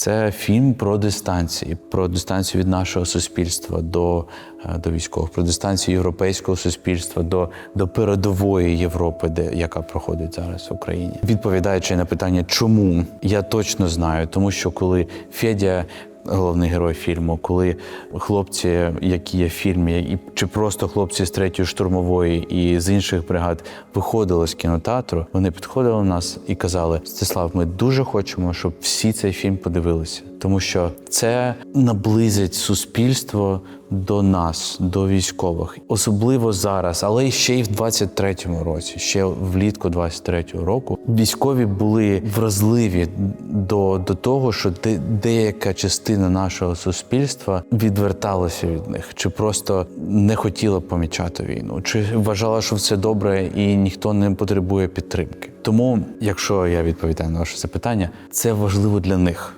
Це фільм про дистанції, про дистанцію від нашого суспільства до, е, до військових, про дистанцію європейського суспільства до, до передової Європи, де яка проходить зараз в Україні. Відповідаючи на питання, чому я точно знаю, тому що коли Федя. Головний герой фільму, коли хлопці, які є в фільмі, і чи просто хлопці з третьої штурмової і з інших бригад виходили з кінотеатру, вони підходили до нас і казали: Стеслав, ми дуже хочемо, щоб всі цей фільм подивилися, тому що це наблизить суспільство до нас, до військових, особливо зараз, але ще й в 23-му році, ще влітку 23-го року. Військові були вразливі до, до того, що де, деяка частина нашого суспільства відверталася від них, чи просто не хотіла помічати війну, чи вважала, що все добре і ніхто не потребує підтримки. Тому, якщо я відповідаю на ваше запитання, це важливо для них.